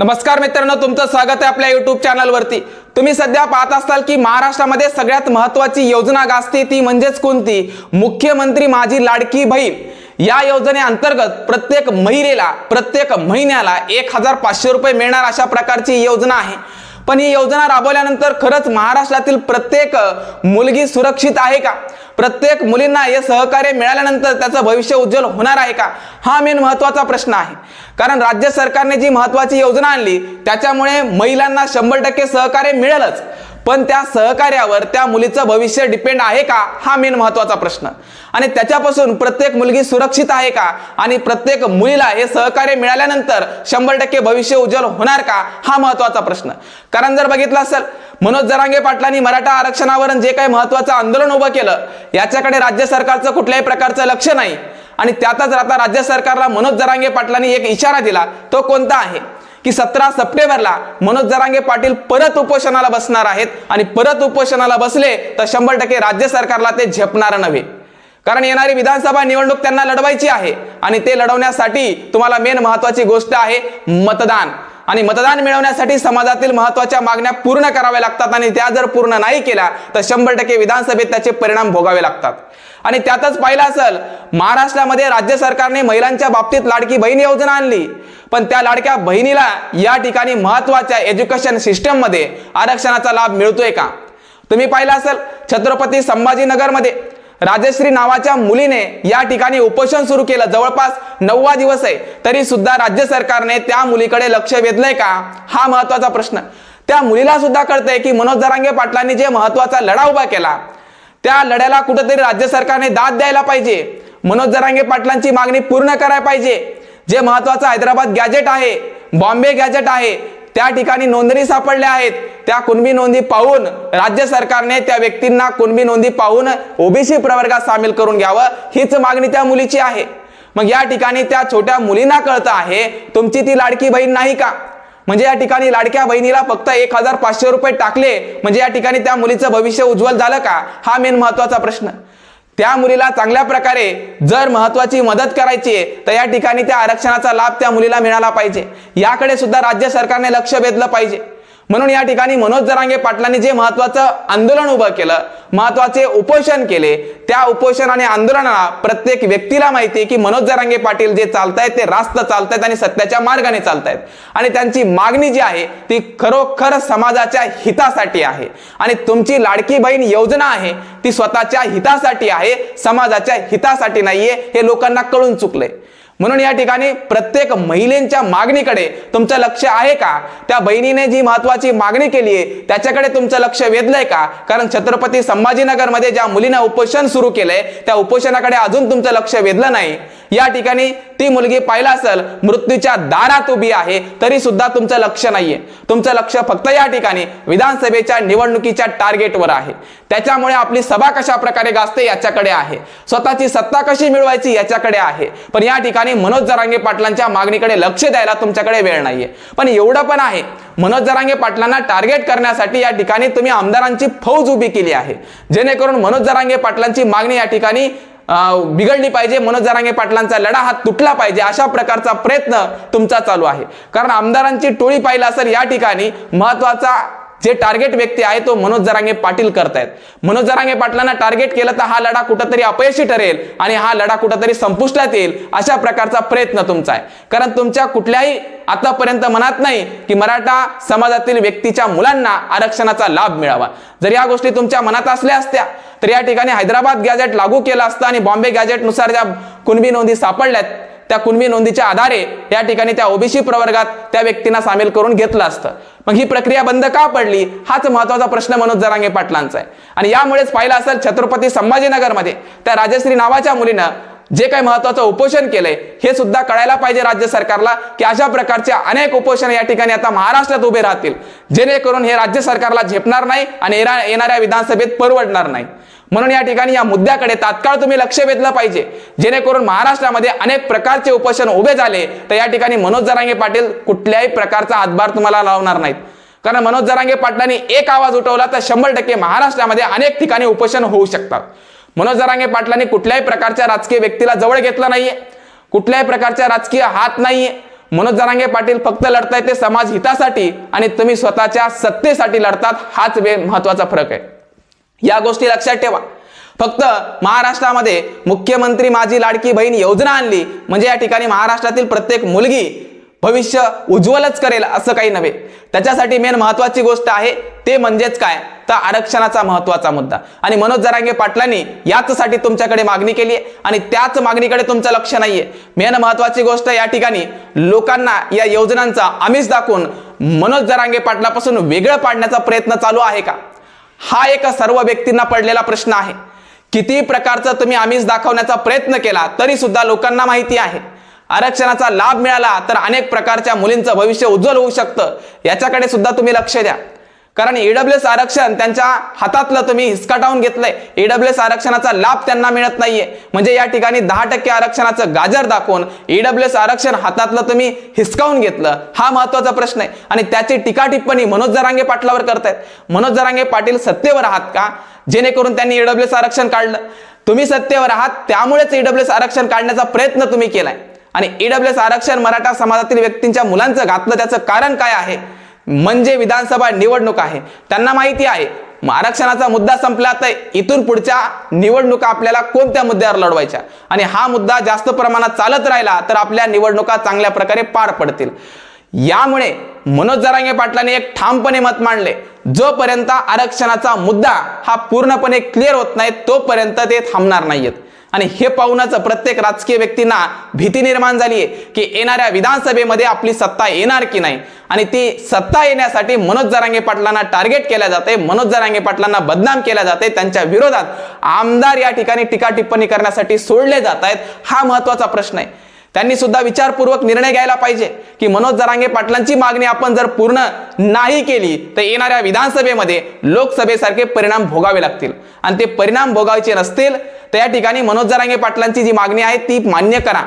नमस्कार मित्रांनो तुमचं स्वागत आहे आपल्या युट्यूब चॅनलवरती तुम्ही सध्या पाहत असाल की महाराष्ट्रामध्ये सगळ्यात महत्वाची योजना गाजते ती म्हणजेच कोणती? मुख्यमंत्री माझी लाडकी बहीण. या योजनेअंतर्गत प्रत्येक महिलेला प्रत्येक महिन्याला एक हजार पाचशे रुपये मिळणार अशा प्रकारची योजना आहे. पण ही योजना राबवल्यानंतर खरंच महाराष्ट्रातील प्रत्येक मुलगी सुरक्षित आहे का? प्रत्येक मुलींना हे सहकार्य मिळाल्यानंतर त्याचं भविष्य उज्ज्वल होणार आहे का? हा मेन महत्त्वाचा प्रश्न आहे. कारण राज्य सरकारने जी महत्वाची योजना आणली त्याच्यामुळे महिलांना शंभर टक्के सहकार्य मिळेलच. पण त्या सहकार्यावर त्या मुलीचं भविष्य डिपेंड आहे का? हा मेन महत्त्वाचा प्रश्न. आणि त्याच्यापासून प्रत्येक मुलगी सुरक्षित आहे का? आणि प्रत्येक मुलीला हे सहकार्य मिळाल्यानंतर शंभर टक्के भविष्य उज्ज्वल होणार का? हा महत्त्वाचा प्रश्न. कारण जर बघितलं असेल मनोज जरांगे पाटलांनी मराठा आरक्षणावर जे काही महत्वाचं आंदोलन उभं केलं याच्याकडे राज्य सरकारचं कुठल्याही प्रकारचं लक्ष नाही. आणि त्यातच आता राज्य सरकारला मनोज जरांगे पाटलांनी एक इशारा दिला तो कोणता आहे? की सतरा सप्टेंबरला मनोज जरांगे पाटील परत उपोषणाला बसणार आहेत. आणि परत उपोषणाला बसले तर शंभर टक्के राज्य सरकारला ते झेपणार नव्हे. कारण येणारी विधानसभा निवडणूक त्यांना लढवायची आहे. आणि ते लढवण्यासाठी तुम्हाला मेन महत्वाची गोष्ट आहे मतदान. आणि मतदान मिळवण्यासाठी समाजातील महत्त्वाच्या मागण्या पूर्ण कराव्या लागतात आणि त्या जर पूर्ण नाही केल्या तर शंभर टक्के विधानसभेत त्याचे परिणाम भोगावे लागतात. आणि त्यातच पाहिलं असेल महाराष्ट्रामध्ये राज्य सरकारने महिलांच्या बाबतीत लाडकी बहीण योजना आणली. पण त्या लाडक्या बहिणीला या ठिकाणी महत्त्वाच्या एज्युकेशन सिस्टममध्ये आरक्षणाचा लाभ मिळतोय का? तुम्ही पाहिलं असेल छत्रपती संभाजीनगरमध्ये राजश्री नावाच्या मुलीने या ठिकाणी उपोषण सुरू केलं. जवळपास नववा दिवस आहे. तरी सुद्धा राज्य सरकारने त्या मुलीकडे लक्ष वेधलंय का? हा महत्त्वाचा प्रश्न. त्या मुलीला सुद्धा कळतंय की मनोज जरांगे पाटलांनी जे महत्त्वाचा लढा उभा केला त्या लढ्याला कुठेतरी राज्य सरकारने दाद द्यायला पाहिजे. मनोज जरांगे पाटलांची मागणी पूर्ण करायला पाहिजे. जे महत्वाचं हैदराबाद गॅजेट आहे बॉम्बे गॅजेट आहे त्या ठिकाणी नोंदणी सापडल्या आहेत. त्या कुणबी नोंदी पाहून राज्य सरकारने त्या व्यक्तींना कुणबी नोंदी पाहून ओबीसी प्रवर्गात सामील करून घ्यावं हीच मागणी त्या मुलीची आहे. मग या ठिकाणी त्या छोट्या मुलींना कळतं आहे तुमची ती लाडकी बहीण नाही का? म्हणजे या ठिकाणी लाडक्या बहिणीला फक्त एक हजार पाचशे रुपये टाकले म्हणजे या ठिकाणी त्या मुलीचं भविष्य उज्ज्वल झालं का? हा मेन महत्त्वाचा प्रश्न. त्या मुलीला चांगल्या प्रकारे जर महत्वाची मदत करायची आहे तर या ठिकाणी त्या आरक्षणाचा लाभ त्या मुलीला मिळाला पाहिजे. याकडे सुद्धा राज्य सरकारने लक्ष वेधलं पाहिजे. म्हणून या ठिकाणी मनोज जरांगे पाटलांनी जे महत्वाचं आंदोलन उभं केलं महत्त्वाचे उपोषण केले त्या उपोषण आणि आंदोलनाला प्रत्येक व्यक्तीला माहिती आहे की मनोज जरांगे पाटील जे चालतायत ते रास्त चालतायत आणि सत्याच्या मार्गाने चालतायत. आणि त्यांची मागणी जी आहे ती खरोखर समाजाच्या हितासाठी आहे. आणि तुमची लाडकी बहीण योजना आहे ती स्वतःच्या हितासाठी आहे समाजाच्या हितासाठी नाहीये हे लोकांना कळून चुकलंय. म्हणून या ठिकाणी प्रत्येक महिलेच्या मागणीकडे तुमचं लक्ष आहे का? त्या बहिणीने जी महत्वाची मागणी केली आहे त्याच्याकडे तुमचं लक्ष वेधलंय का? कारण छत्रपती संभाजीनगरमध्ये ज्या मुलींना उपोषण सुरू केलंय त्या उपोषणाकडे अजून तुमचं लक्ष वेधलं नाही. या ठिकाणी ती मुलगी पाहिला असेल मृत्यूच्या दारात उभी आहे तरी सुद्धा तुमचं लक्ष नाहीये. तुमचं लक्ष फक्त या ठिकाणी विधानसभेच्या निवडणुकीच्या टार्गेटवर आहे. त्याच्यामुळे आपली सभा कशा प्रकारे गाजते याच्याकडे आहे. स्वतःची सत्ता कशी मिळवायची याच्याकडे आहे. पण या ठिकाणी मनोज जरांगे पाटलांच्या मागणीकडे लक्ष द्यायला तुमच्याकडे वेळ नाहीये. पण एवढं पण आहे मनोज जरांगे पाटलांना टार्गेट करण्यासाठी या ठिकाणी तुम्ही आमदारांची फौज उभी केली आहे. जेणेकरून मनोज जरांगे पाटलांची मागणी या ठिकाणी बिघडली पाहिजे मनोज जरांगे पाटलांचा लढा हा तुटला पाहिजे अशा प्रकारचा प्रयत्न तुमचा चालू आहे. कारण आमदारांची टोळी पाहिला असेल या ठिकाणी महत्त्वाचा जे टार्गेट व्यक्ती आहे तो मनोज जरांगे पाटील करतायत. मनोज जरांगे पाटलांना टार्गेट केलं तर हा लढा कुठंतरी अपयशी ठरेल आणि हा लढा कुठंतरी संपुष्टात येईल अशा प्रकारचा प्रयत्न तुमचा आहे. कारण तुमच्या कुठल्याही आतापर्यंत मनात नाही की मराठा समाजातील व्यक्तीच्या मुलांना आरक्षणाचा लाभ मिळावा. जर या गोष्टी तुमच्या मनात असल्या असत्या तर या ठिकाणी हैदराबाद गॅजेट लागू केलं असतं आणि बॉम्बे गॅजेटनुसार ज्या कुणबी नोंदी सापडल्यात त्या कुणबी नोंदीच्या आधारे या ठिकाणी त्या ओबीसी प्रवर्गात त्या व्यक्तींना सामील करून घेतलं असतं. मग ही प्रक्रिया बंद का पडली? हाच महत्त्वाचा प्रश्न मनोज जरांगे पाटलांचा आहे. आणि यामुळेच पाहिलं असेल छत्रपती संभाजीनगरमध्ये त्या राजश्री नावाच्या मुलीनं जे काही महत्वाचं उपोषण केलंय हे सुद्धा कळायला पाहिजे राज्य सरकारला की अशा प्रकारचे अनेक उपोषण या ठिकाणी आता महाराष्ट्रात उभे राहतील. जेणेकरून हे राज्य सरकारला झेपणार नाही आणि येणाऱ्या विधानसभेत परवडणार नाही. म्हणून या ठिकाणी या मुद्द्याकडे तात्काळ तुम्ही लक्ष वेधलं पाहिजे. जेणेकरून महाराष्ट्रामध्ये अनेक प्रकारचे उपोषण उभे झाले तर या ठिकाणी मनोज जरांगे पाटील कुठल्याही प्रकारचा हातभार तुम्हाला लावणार नाहीत. कारण मनोज जरांगे पाटलांनी एक आवाज उठवला तर शंभर टक्के महाराष्ट्रामध्ये अनेक ठिकाणी उपोषण होऊ शकतात. मनोज जरांगे पाटलांनी कुठल्याही प्रकारच्या राजकीय व्यक्तीला जवळ घेतलं नाहीये. कुठल्याही प्रकारच्या राजकीय हात नाहीये. मनोज जरांगे पाटील फक्त लढताय ते समाज हितासाठी आणि तुम्ही स्वतःच्या सत्तेसाठी लढतात हाच वे महत्त्वाचा फरक आहे. या गोष्टी लक्षात ठेवा. फक्त महाराष्ट्रामध्ये मुख्यमंत्री माझी लाडकी बहीण योजना आणली. म्हणजे या ठिकाणी महाराष्ट्रातील प्रत्येक मुलगी भविष्य उज्ज्वलच करेल असं काही नव्हे. त्याच्यासाठी मेन महत्वाची गोष्ट आहे ते म्हणजेच काय? तर आरक्षणाचा महत्त्वाचा मुद्दा. आणि मनोज जरांगे पाटलांनी याचसाठी तुमच्याकडे मागणी केली आहे आणि त्याच मागणीकडे तुमचं लक्ष नाहीये. मेन महत्वाची गोष्ट या ठिकाणी लोकांना या योजनांचा आमिष दाखवून मनोज जरांगे पाटलापासून वेगळं पाडण्याचा प्रयत्न चालू आहे का? हा एक सर्व व्यक्तींना पडलेला प्रश्न आहे. किती प्रकारचा तुम्ही आमिष दाखवण्याचा प्रयत्न केला तरी सुद्धा लोकांना माहिती आहे. आरक्षणाचा लाभ मिळाला तर अनेक प्रकारच्या मुलींचं भविष्य उज्ज्वल होऊ शकतं. याच्याकडे सुद्धा तुम्ही लक्ष द्या. कारण ईडब्ल्यूएस आरक्षण त्यांच्या हातातलं तुम्ही हिसकाटावून घेतलंय. ईडब्ल्यूएस आरक्षणाचा लाभ त्यांना मिळत नाहीये. म्हणजे या ठिकाणी दहा टक्के आरक्षणाचं गाजर दाखवून ईडब्ल्यूएस आरक्षण हातातलं तुम्ही हिसकावून घेतलं. हा महत्त्वाचा प्रश्न आहे. आणि त्याची टीका टिप्पणी मनोज जरांगे पाटलावर करतायत. मनोज जरांगे पाटील सत्तेवर आहात का? जेणेकरून त्यांनी ईडब्ल्यूएस आरक्षण काढलं. तुम्ही सत्तेवर आहात त्यामुळेच ईडब्ल्यूएस आरक्षण काढण्याचा प्रयत्न तुम्ही केलाय. आणि ईडब्ल्यूएस आरक्षण मराठा समाजातील व्यक्तींच्या मुलांचं घातलं त्याचं कारण काय आहे? म्हणजे विधानसभा निवडणूक आहे. त्यांना माहिती आहे आरक्षणाचा मुद्दा संपला तर इथून पुढच्या निवडणुका आपल्याला कोणत्या मुद्द्यावर लढवायच्या? आणि हा मुद्दा जास्त प्रमाणात चालत राहिला तर आपल्या निवडणुका चांगल्या प्रकारे पार पडतील. यामुळे मनोज जरांगे पाटलांनी एक ठामपणे मत मांडले. जोपर्यंत आरक्षणाचा मुद्दा हा पूर्णपणे क्लिअर होत नाही तोपर्यंत ते थांबणार नाहीयेत. आणि हे पाहूनच प्रत्येक राजकीय व्यक्तींना भीती निर्माण झाली आहे की येणाऱ्या विधानसभेमध्ये आपली सत्ता येणार की नाही. आणि ती सत्ता येण्यासाठी मनोज जरांगे पाटलांना टार्गेट केल्या जाते मनोज जरांगे पाटलांना बदनाम केल्या जाते त्यांच्या विरोधात आमदार या ठिकाणी टीका टिप्पणी करण्यासाठी सोडले जात आहेत हा महत्त्वाचा प्रश्न आहे. त्यांनी सुद्धा विचारपूर्वक निर्णय घ्यायला पाहिजे की मनोज जरांगे पाटलांची मागणी आपण जर पूर्ण नाही केली तर येणाऱ्या विधानसभेमध्ये लोकसभेसारखे परिणाम भोगावे लागतील. आणि ते परिणाम भोगायचे नसतील तर या ठिकाणी मनोज जरांगे पाटलांची जी मागणी आहे ती मान्य करा.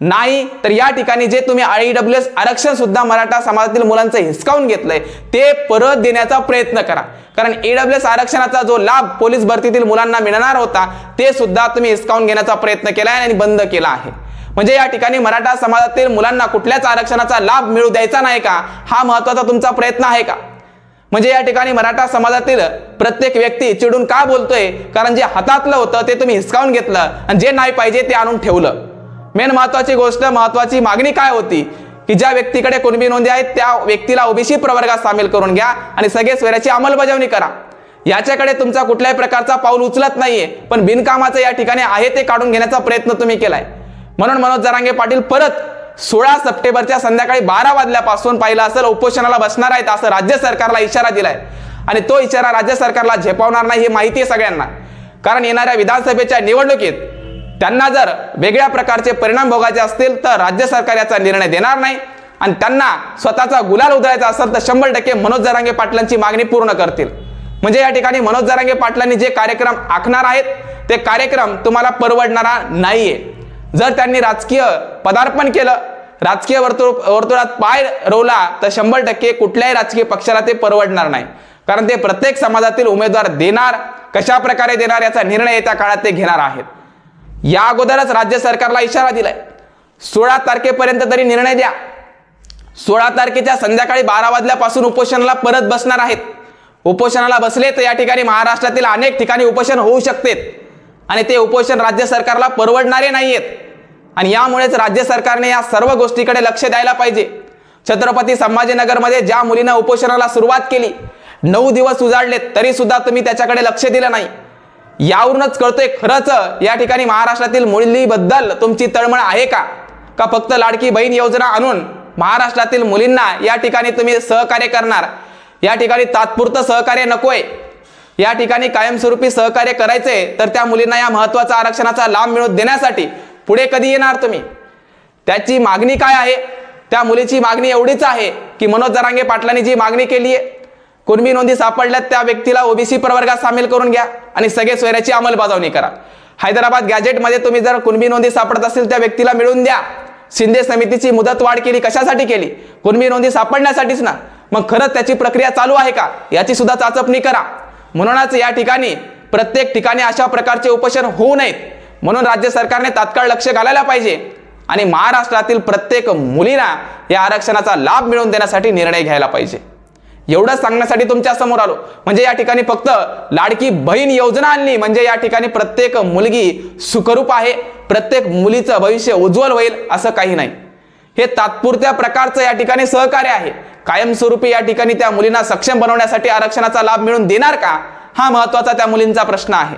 नाही तर या ठिकाणी जे तुम्ही आय डब्ल्यू एस आरक्षण सुद्धा मराठा समाजातील मुलांचं हिसकावून घेतलंय ते परत देण्याचा प्रयत्न करा. कारण ईडब्ल्यू एस आरक्षणाचा जो लाभ पोलीस भरतीतील मुलांना मिळणार होता ते सुद्धा तुम्ही हिसकावून घेण्याचा प्रयत्न केला आहे आणि बंद केला आहे. म्हणजे या ठिकाणी मराठा समाजातील मुलांना कुठल्याच आरक्षणाचा लाभ मिळू द्यायचा नाही का? हा महत्त्वाचा तुमचा प्रयत्न आहे का? म्हणजे या ठिकाणी मराठा समाजातील प्रत्येक व्यक्ती चिडून का बोलतोय? कारण जे हातातलं होतं ते तुम्ही हिसकावून घेतलं आणि जे नाही पाहिजे ते आणून ठेवलं. मेन महत्वाची गोष्ट महत्वाची मागणी काय होती? की ज्या व्यक्तीकडे कुणबी नोंदी आहेत त्या व्यक्तीला ओबीसी प्रवर्गात सामील करून घ्या आणि सगळे स्वराची अंमलबजावणी करा. याच्याकडे तुमचा कुठल्याही प्रकारचा पाऊल उचलत नाहीये पण बिनकामाचं या ठिकाणी आहे ते काढून घेण्याचा प्रयत्न तुम्ही केलाय. म्हणून मनोज जरांगे पाटील परत सोळा सप्टेंबरच्या संध्याकाळी बारा वाजल्यापासून पाहिलं असेल उपोषणाला बसणार आहेत असं राज्य सरकारला इशारा दिलाय. आणि तो इशारा राज्य सरकारला झेपावणार नाही हे माहिती आहे सगळ्यांना. कारण येणाऱ्या विधानसभेच्या निवडणुकीत त्यांना जर वेगळ्या प्रकारचे परिणाम भोगायचे असतील तर राज्य सरकार याचा निर्णय देणार नाही. आणि त्यांना स्वतःचा गुलाल उधळायचा असेल तर शंभर टक्के मनोज जरांगे पाटलांची मागणी पूर्ण करतील. म्हणजे या ठिकाणी मनोज जरांगे पाटलांनी जे कार्यक्रम आखणार आहेत ते कार्यक्रम तुम्हाला परवडणारा नाहीये. जर त्यांनी राजकीय पदार्पण केलं राजकीय वर्तुळ वर्तुळात पाय रोवला तर शंभर टक्के कुठल्याही राजकीय पक्षाला ते परवडणार नाही. कारण ते प्रत्येक समाजातील उमेदवार देणार कशा प्रकारे देणार याचा निर्णय येत्या काळात ते घेणार आहेत. या अगोदरच राज्य सरकारला इशारा दिलाय. सोळा तारखेपर्यंत तरी निर्णय द्या. सोळा तारखेच्या संध्याकाळी बारा वाजल्यापासून उपोषणाला परत बसणार आहेत. उपोषणाला बसले तर या ठिकाणी महाराष्ट्रातील अनेक ठिकाणी उपोषण होऊ शकते आणि ते उपोषण राज्य सरकारला परवडणारे नाही आहेत आणि यामुळेच राज्य सरकारने या सर्व गोष्टीकडे लक्ष द्यायला पाहिजे. छत्रपती संभाजीनगरमध्ये ज्या मुलीनं उपोषणाला सुरुवात केली नऊ दिवस उजाडलेत तरी सुद्धा तुम्ही त्याच्याकडे लक्ष दिलं नाही. यावरूनच कळतोय खरंच या ठिकाणी महाराष्ट्रातील मुलीबद्दल तुमची तळमळ आहे का? का फक्त लाडकी बहीण योजना आणून महाराष्ट्रातील मुलींना या ठिकाणी तुम्ही सहकार्य करणार? या ठिकाणी तात्पुरतं सहकार्य नकोय? या ठिकाणी कायमस्वरूपी सहकार्य करायचंय तर त्या मुलींना या महत्त्वाचा आरक्षणाचा लाभ मिळवून देण्यासाठी पुढे कधी येणार तुम्ही? त्याची मागणी काय आहे? त्या मुलीची मागणी एवढीच आहे की मनोज जरांगे पाटलांनी जी मागणी केली आहे कुणबी नोंदी सापडल्यात त्या व्यक्तीला ओबीसी प्रवर्गात सामील करून घ्या आणि सगळे सोयऱ्याची अंमलबजावणी करा. हैदराबाद गॅजेटमध्ये तुम्ही जर कुणबी नोंदी सापडत असेल त्या व्यक्तीला मिळून द्या. शिंदे समितीची मुदत वाढ केली कशासाठी केली? कुणबी नोंदी सापडण्यासाठीच ना. मग खरंच त्याची प्रक्रिया चालू आहे का? याची सुद्धा चाचपणी करा. म्हणूनच या ठिकाणी प्रत्येक ठिकाणी अशा प्रकारचे उपोषण होऊ नयेत. म्हणून राज्य सरकारने तात्काळ लक्ष घालायला पाहिजे. आणि महाराष्ट्रातील प्रत्येक मुलीला या आरक्षणाचा लाभ मिळवून देण्यासाठी निर्णय घ्यायला पाहिजे. एवढं सांगण्यासाठी तुमच्यासमोर आलो. म्हणजे या ठिकाणी फक्त लाडकी बहीण योजना आणली. म्हणजे या ठिकाणी प्रत्येक मुलगी सुखरूप आहे. प्रत्येक मुलीचं भविष्य उज्ज्वल होईल असं काही नाही. हे तात्पुरत्या प्रकारचं या ठिकाणी सहकार्य आहे. कायमस्वरूपी या ठिकाणी त्या मुलींना सक्षम बनवण्यासाठी आरक्षणाचा लाभ मिळून देणार का? हा महत्त्वाचा त्या मुलींचा प्रश्न आहे.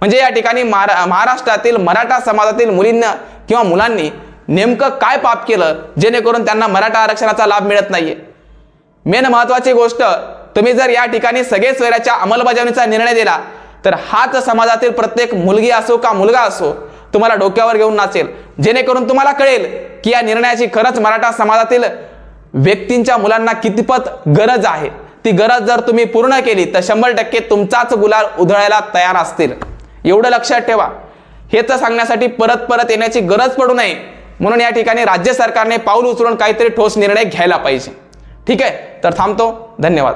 म्हणजे या ठिकाणी महारा महाराष्ट्रातील मराठा समाजातील मुलींना किंवा मुलांनी नेमकं काय पाप केलं? जेणेकरून त्यांना मराठा आरक्षणाचा लाभ मिळत नाहीये. मेन महत्वाची गोष्ट तुम्ही जर या ठिकाणी सगळे स्वैराच्या अंमलबजावणीचा निर्णय दिला तर हाच समाजातील प्रत्येक मुलगी असो का मुलगा असो तुम्हाला डोक्यावर घेऊन नाचेल. जेणेकरून तुम्हाला कळेल की या निर्णयाची खरंच मराठा समाजातील व्यक्तींच्या मुलांना कितपत गरज आहे. ती गरज जर तुम्ही पूर्ण केली तर शंभर टक्के तुमचाच गुलाल उधळायला तयार असतील. एवढं लक्षात ठेवा. हे तर सांगण्यासाठी परत परत येण्याची गरज पडू नये. म्हणून या ठिकाणी राज्य सरकारने पाऊल उचलून काहीतरी ठोस निर्णय घ्यायला पाहिजे. ठीक आहे? तर थांबतो. धन्यवाद.